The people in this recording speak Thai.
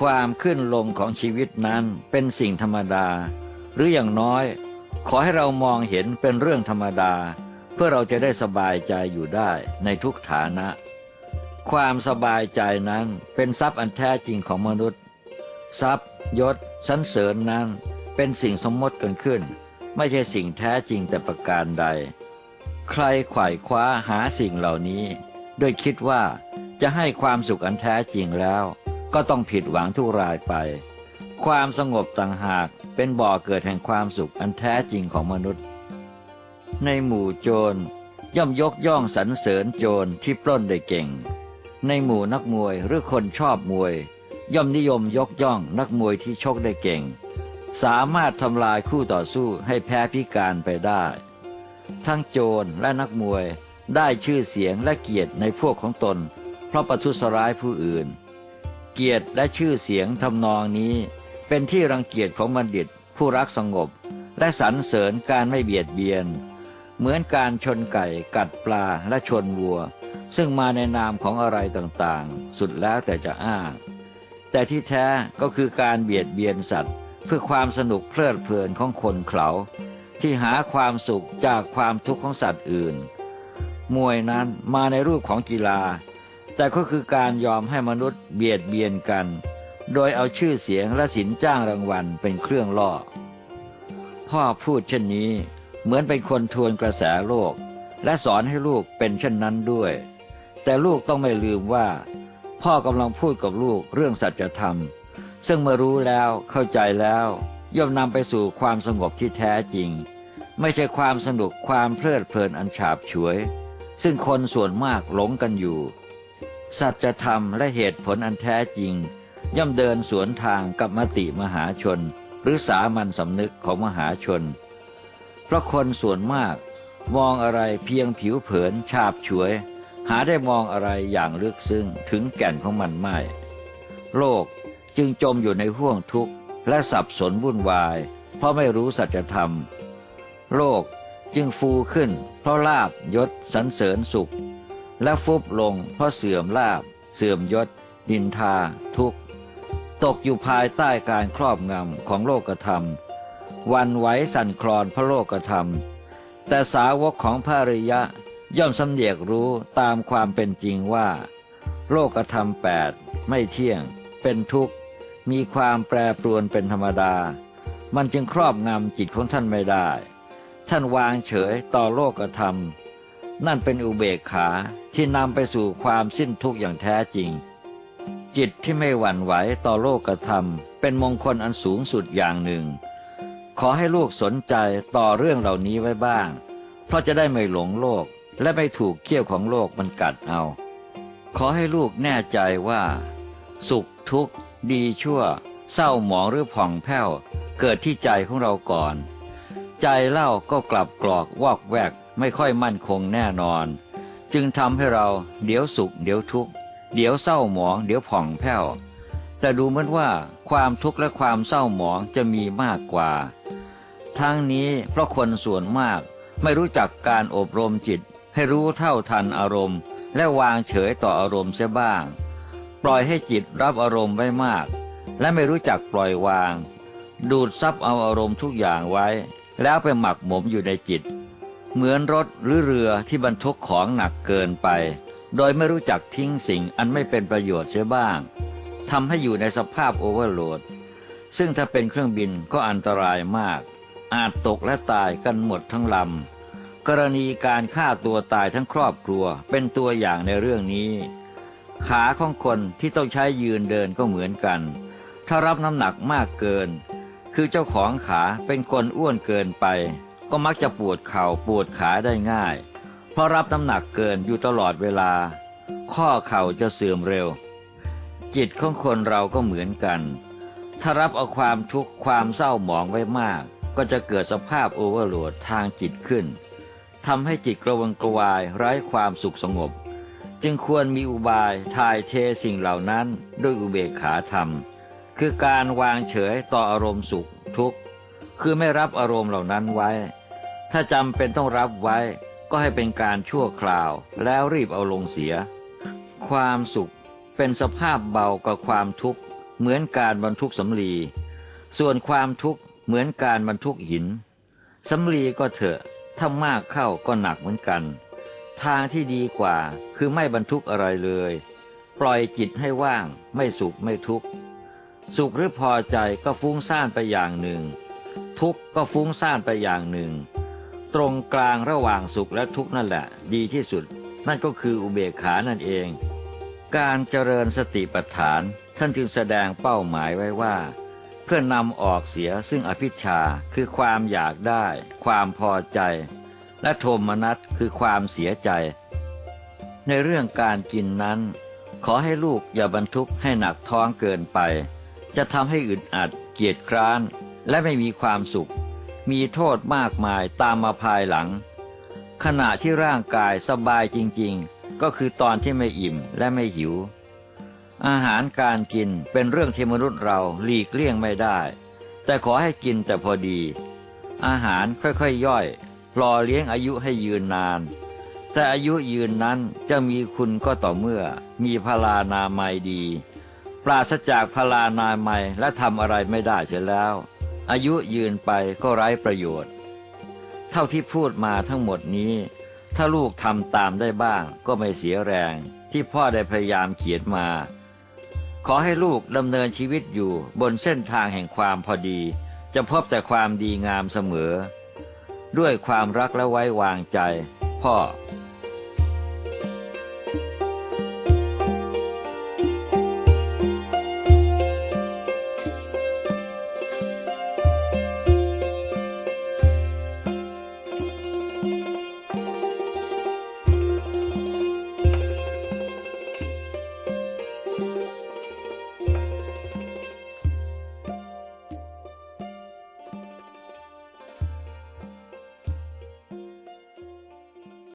ความขึ้นลงของชีวิตนั้นเป็นสิ่งธรรมดา หรืออย่างน้อย ขอให้เรามองเห็นเป็นเรื่องธรรมดา เพื่อเราจะได้สบายใจอยู่ได้ในทุกฐานะ ความสบายใจนั้นเป็นทรัพย์อันแท้จริงของมนุษย์ ทรัพย์ยศสรรเสริญนั้นเป็นสิ่งสมมติกันขึ้น ไม่ใช่สิ่งแท้จริงแต่ประการใด ใครไขว่คว้าหาสิ่งเหล่านี้ด้วยคิดว่าจะให้ความสุขอันแท้จริงแล้ว ก็ต้องผิดหวังทุกรายไป ความสงบต่างหากเป็นบ่อเกิดแห่งความสุขอันแท้จริงของมนุษย์ ในหมู่โจรย่อมยกย่องสรรเสริญโจรที่ปล้นได้เก่ง ในหมู่นักมวยหรือคนชอบมวย ย่อมนิยมยกย่องนักมวยที่ชกได้เก่ง สามารถทำลายคู่ต่อสู้ให้แพ้พิการไปได้ ทั้งโจรและนักมวยได้ชื่อเสียงและเกียรติในพวกของตน เพราะประทุษร้ายผู้อื่น เกียรติและชื่อเสียงทำนองนี้ เป็นที่รังเกียจของบัณฑิต ผู้รักสงบ และสรรเสริญการไม่เบียดเบียน เหมือนการชนไก่ กัดปลาและชนวัว ซึ่งมาในนามของอะไรต่างๆ สุดแล้วแต่จะอ้างแต่ที่แท้ก็คือการเบียดเบียนสัตว์ เพื่อความสนุกเพลิดเพลินของคนเขาที่หาความสุขจากความทุกข์ของสัตว์อื่น มวยนั้นมาในรูปของกีฬา แต่ก็คือการยอมให้มนุษย์เบียดเบียนกัน โดยเอาชื่อเสียงและสินจ้างรางวัลเป็นเครื่องล่อ พ่อพูดเช่นนี้เหมือนเป็นคนทวนกระแสโลก และสอนให้ลูกเป็นเช่นนั้นด้วย แต่ลูกต้องไม่ลืมว่า พ่อกำลังพูดกับลูกเรื่องสัจธรรม ซึ่งเมื่อรู้แล้วเข้าใจแล้วย่อมนำไปสู่ความสงบที่แท้จริง ไม่ใช่ความสนุกความเพลิดเพลินอันฉาบฉวย ซึ่งคนส่วนมากหลงกันอยู่ สัจธรรมและเหตุผลอันแท้จริง ย่อมเดินสวนทางกับมติมหาชน หรือสามัญสำนึกของมหาชน เพราะคนส่วนมากมองอะไรเพียงผิวเผินฉาบฉวย หาได้มองอะไรอย่างลึกซึ้งถึงแก่นของมันไม่ โลกจึงจมอยู่ในห่วงทุกข์ และสับสนวุ่นวาย เพราะไม่รู้สัจธรรม โลกจึงฟูขึ้น เพราะลาบยศสรรเสริญสุข และฟุบลงเพราะเสื่อมลาบ เสื่อมยศ ดินทา ทุกข์ ตกอยู่ภายใต้การครอบงำของโลกธรรม วันไหวสั่นคลอนพระโลกธรรม แต่สาวกของพระริยะย่อมสำเนียกรู้ตามความเป็นจริงว่า โลกธรรมแปดไม่เที่ยง เป็นทุกข์ มีความแปรปรวนเป็นธรรมดา มันจึงครอบงำจิตของท่านไม่ได้ ท่านวางเฉยต่อโลกธรรม นั่นเป็นอุเบกขาที่นำไปสู่ความสิ้นทุกข์อย่างแท้จริง จิตที่ไม่หวั่นไหวต่อโลกธรรม เป็นมงคลอันสูงสุดอย่างหนึ่ง ขอให้ลูกสนใจต่อเรื่องเหล่านี้ไว้บ้าง เพราะจะได้ไม่หลงโลกและไม่ถูกเขี้ยวของโลกมันกัดเอา ขอให้ลูกแน่ใจว่า สุขทุกข์ ดีชั่ว เศร้าหมองหรือผ่องแผ้ว เกิดที่ใจของเราก่อน ใจเล่าก็กลับกรอกวอกแวกไม่ค่อยมั่นคงแน่นอน จึงทำให้เราเดี๋ยวสุข เดี๋ยวทุกข์ เดี๋ยวเศร้าหมอง เดี๋ยวผ่องแผ้ว แต่ดูเหมือนว่าความทุกข์และความเศร้าหมองจะมีมากกว่า ทั้งนี้เพราะคนส่วนมากไม่รู้จักการอบรมจิต ให้รู้เท่าทันอารมณ์ และวางเฉยต่ออารมณ์เสียบ้าง ปล่อยให้จิตรับอารมณ์ไว้มาก และไม่รู้จักปล่อยวาง ดูดซับเอาอารมณ์ทุกอย่างไว้ แล้วไปหมักหมมอยู่ในจิต เหมือนรถหรือเรือที่บรรทุกของหนักเกินไป โดยไม่รู้จักทิ้งสิ่งอันไม่เป็นประโยชน์เสียบ้างทำให้อยู่ในสภาพโอเวอร์โหลด ซึ่งถ้าเป็นเครื่องบินก็อันตรายมาก อาจตกและตายกันหมดทั้งลำ กรณีการฆ่าตัวตายทั้งครอบครัวเป็นตัวอย่างในเรื่องนี้ ขาของคนที่ต้องใช้ยืนเดินก็เหมือนกัน ถ้ารับน้ำหนักมากเกิน คือเจ้าของขาเป็นคนอ้วนเกินไป ก็มักจะปวดเข่าปวดขาได้ง่าย เพราะรับน้ำหนักเกินอยู่ตลอดเวลา ข้อเข่าจะเสื่อมเร็ว จิตของคนเราก็เหมือนกัน ถ้ารับเอาความทุกข์ความเศร้าหมองไว้มาก ก็จะเกิดสภาพโอเวอร์โหลดทางจิตขึ้นทำให้จิตกระวนกระวายไร้ความสุขสงบ จึงควรมีอุบายทายเทสิ่งเหล่านั้นด้วยอุเบกขาธรรม คือการวางเฉยต่ออารมณ์สุขทุกข์ คือไม่รับอารมณ์เหล่านั้นไว้ ถ้าจำเป็นต้องรับไว้ ก็ให้เป็นการชั่วคราว แล้วรีบเอาลงเสีย ความสุขเป็นสภาพเบากว่าความทุกข์ เหมือนการบรรทุกสำลี ส่วนความทุกข์เหมือนการบรรทุกหินสำลีก็เถอะถ้ามากเข้าก็หนักเหมือนกัน ทางที่ดีกว่าคือไม่บรรทุกอะไรเลย ปล่อยจิตให้ว่างไม่สุขไม่ทุกข์ สุขหรือพอใจก็ฟุ้งซ่านไปอย่างหนึ่ง ทุกข์ก็ฟุ้งซ่านไปอย่างหนึ่ง ตรงกลางระหว่างสุขและทุกข์นั่นแหละ ดีที่สุด นั่นก็คืออุเบกขานั่นเอง การเจริญสติปัฏฐาน ท่านจึงแสดงเป้าหมายไว้ว่า เพื่อนำออกเสียซึ่งอภิชาคือความอยากได้ ความพอใจ และโทมนัสคือความเสียใจ ในเรื่องการกินนั้น ขอให้ลูกอย่าบรรทุกให้หนักท้องเกินไป จะทำให้อึดอัด เกียจคร้าน และไม่มีความสุข มีโทษมากมายตามมาภายหลัง ขณะที่ร่างกายสบายจริง ๆ ก็คือตอนที่ไม่อิ่มและไม่หิว อาหารการกินเป็นเรื่องที่มนุษย์เราหลีกเลี่ยงไม่ได้ แต่ขอให้กินแต่พอดี อาหารค่อยๆย่อยหล่อเลี้ยงอายุให้ยืนนาน แต่อายุยืนนั้นจะมีคุณก็ต่อเมื่อมีพลานามัยดี ปราศจากพลานามัยและทำอะไรไม่ได้เสียแล้ว อายุยืนไปก็ไร้ประโยชน์ เท่าที่พูดมาทั้งหมดนี้ ถ้าลูกทำตามได้บ้างก็ไม่เสียแรงที่พ่อได้พยายามเขียนมา ขอให้ลูกดำเนินชีวิตอยู่บนเส้นทางแห่งความพอดี จะพบแต่ความดีงามเสมอ ด้วยความรักและไว้วางใจ พ่อ